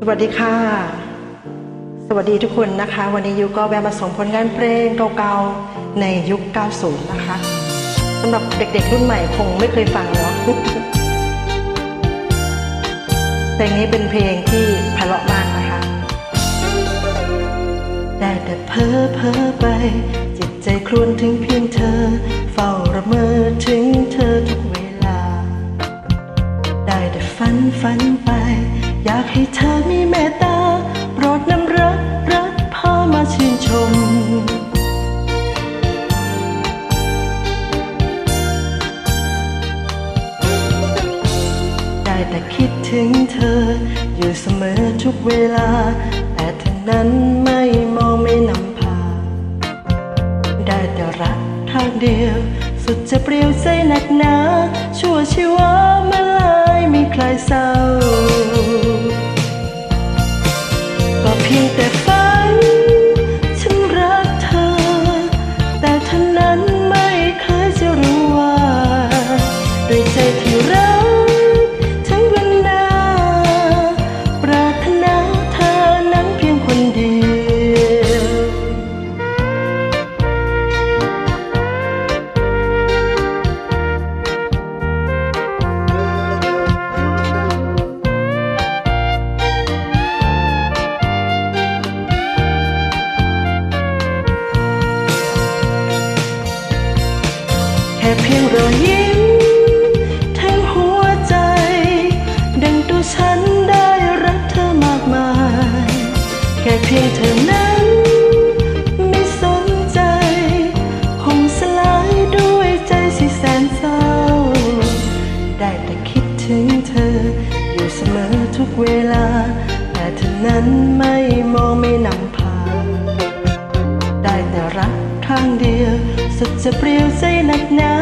สวัสดีค่ะ สวัสดีทุกคนนะคะ วันนี้ยูก็แวะมาส่งผลงานเพลงเก่าๆในยุค 90 นะคะสำหรับเด็กๆรุ่นใหม่คงไม่เคยฟังเนาะเพลงนี้เป็นเพลงที่ไพเราะมากนะคะได้แต่เพ้อเพ้อไป จิตใจครวญถึงเพียงเธอ เฝ้าระเมอถึงเธอทุกเวลา ได้แต่ฝันฝันไป อยากให้เธอ แต่คิดถึงเธอ อยู่เสมอทุกเวลา แต่เธอนั้นไม่มองไม่นำพา ได้แต่รักทางเดียว สุดจะเปลี่ยวใจหนักหนา ชั่วชีวะมื่ลายมีใครเศร้าก็เพียงแต่ ค่เพียงรอยยิ้มทั้งหัวใจ ดังตัวฉันได้รักเธอมากมาย แค่เพียงเธอนั้นไม่สนใจ คงสลายด้วยใจสิแสนเศร้า ได้แต่คิดถึงเธอ อยู่เสมอทุกเวลา แต่เธอนั้นไม่มองไม่นำพา ได้แต่รักข้างเดียวสุดจะเปลี่ยวใจหนักหนา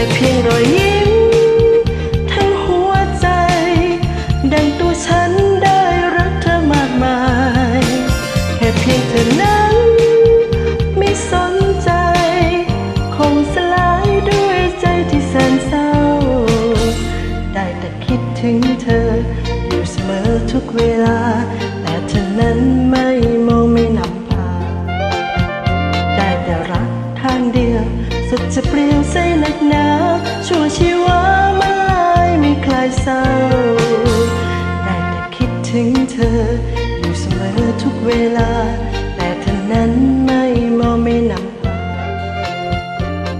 แค่เพียงรอยยิ้ม ทั้งหัวใจ ดังตัวฉันได้รักเธอมากมาย แค่เพียงเธอนั้น ไม่สนใจ คงสลายด้วยใจที่แสนเศร้า ได้แต่คิดถึงเธออยู่เสมอทุกเวลา ใจหนักหนาชั่วชีวามันลายไม่คลายเศร้าได้แต่คิดถึงเธอ อยู่เสมอทุกเวลา แต่เธอนั้นไม่มองไม่นำพา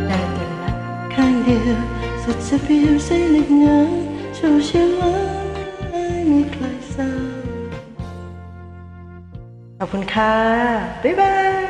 ได้แต่รักข้างเดียวสุดจะเพียวใจหนักหนาชั่วชีวาไม่มีใครเศร้าขอบคุณค่ะ บ๊ายบาย